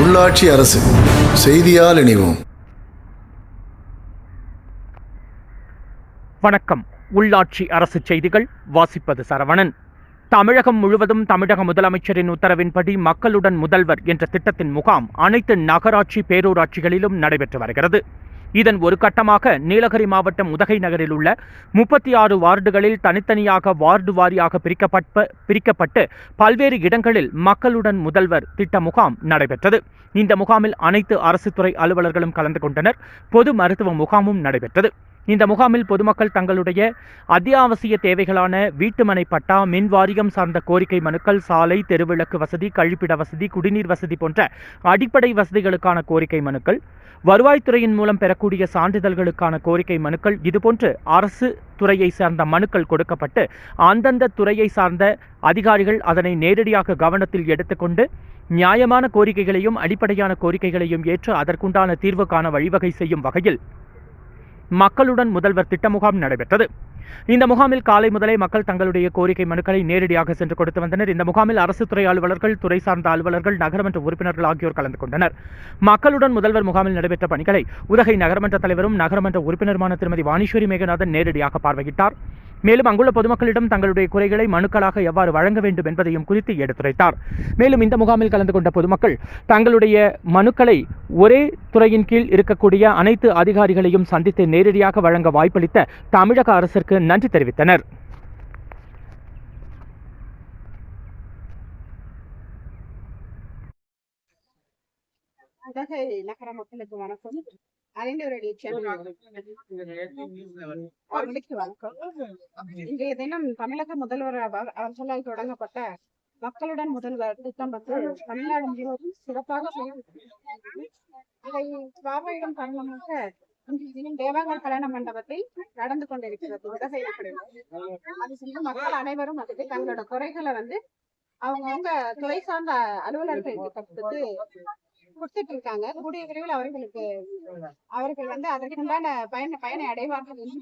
உள்ளாட்சி அரசு செய்தியால் இணைவோம். வணக்கம். உள்ளாட்சி அரசு செய்திகள் வாசிப்பது சரவணன். தமிழகம் முழுவதும் தமிழக முதலமைச்சரின் உத்தரவின்படி மக்களுடன் முதல்வர் என்ற திட்டத்தின் முகாம் அனைத்து நகராட்சி பேரூராட்சிகளிலும் நடைபெற்று வருகிறது. இதன் ஒரு கட்டமாக நீலகிரி மாவட்டம் உதகை நகரில் உள்ள முப்பத்தி ஆறு வார்டுகளில் தனித்தனியாக வார்டு வாரியாக பிரிக்கப்பட்ட பிரிக்கப்பட்டு பல்வேறு இடங்களில் மக்களுடன் முதல்வர் திட்ட முகாம் நடைபெற்றது. இந்த முகாமில் அனைத்து அரசு துறை அலுவலர்களும் கலந்து கொண்டனர். பொது மருத்துவ முகாமும் நடைபெற்றது. இந்த முகாமில் பொதுமக்கள் தங்களுடைய அத்தியாவசிய தேவைகளான வீட்டுமனை பட்டா மின் வாரியம் சார்ந்த கோரிக்கை மனுக்கள் சாலை தெருவிளக்கு வசதி கழிப்பிட வசதி குடிநீர் வசதி போன்ற அடிப்படை வசதிகளுக்கான கோரிக்கை மனுக்கள் வருவாய்த்துறையின் மூலம் பெறக்கூடிய சான்றிதழ்களுக்கான கோரிக்கை மனுக்கள் இதுபோன்று அரசு துறையை சார்ந்த மனுக்கள் கொடுக்கப்பட்டு அந்தந்த துறையை சார்ந்த அதிகாரிகள் அதனை நேரடியாக கவனத்தில் எடுத்துக்கொண்டு நியாயமான கோரிக்கைகளையும் அடிப்படையான கோரிக்கைகளையும் ஏற்று அதற்குண்டான தீர்வு காண வழிவகை செய்யும் வகையில் மக்களுடன் முதல்வர் திட்ட முகாம் நடைபெற்றது. இந்த முகாமில் காலை முதலே மக்கள் தங்களுடைய கோரிக்கை மனுக்களை நேரடியாக சென்று கொடுத்து வந்தனர். இந்த முகாமில் அரசு துறை அலுவலர்கள் துறை சார்ந்த அலுவலர்கள் நகரமன்ற உறுப்பினர்கள் ஆகியோர் கலந்து கொண்டனர். மக்களுடன் முதல்வர் முகாமில் நடைபெற்ற பணிகளை உதகை நகரமன்ற தலைவரும் நகரமன்ற உறுப்பினருமான திருமதி வாணீஸ்வரி மேகநாதன் நேரடியாக பார்வையிட்டார். மேலும் அங்குள்ள பொதுமக்களிடம் தங்களுடைய குறைகளை மனுக்களாக எவ்வாறு வழங்க வேண்டும் என்பதையும் குறித்து எடுத்துரைத்தார். மேலும் இந்த முகாமில் கலந்து கொண்ட பொதுமக்கள் தங்களுடைய மனுக்களை ஒரே துறையின் கீழ் இருக்கக்கூடிய அனைத்து அதிகாரிகளையும் சந்தித்து நேரடியாக வழங்க வாய்ப்பளித்த தமிழக அரசிற்கு நன்றி தெரிவித்தனர். நகர மக்களுக்கு வணக்கம். இன்றைய தினம் தமிழக முதல்வர் அவர்களால் தொடங்கப்பட்ட மக்களுடன் முதல்வர் திட்டம் வந்து தமிழ்நாடு முழுவதும் சிறப்பாக இதை பார்வையிடும் காரணமாக தேவாங்கர் கல்யாண மண்டபத்தில் நடந்து கொண்டிருக்கிறது. மக்கள் அனைவரும் வந்துட்டு தங்களோட குறைகளை வந்து அவங்கவுங்க துறை சார்ந்த அலுவலர்கள் கொடுத்துட்டு இருக்காங்க கூடிய விரைவில் அவர்களுக்கு அவர்கள் வந்து அதற்குண்டான பயன் பயனை அடைவார்கள் என்று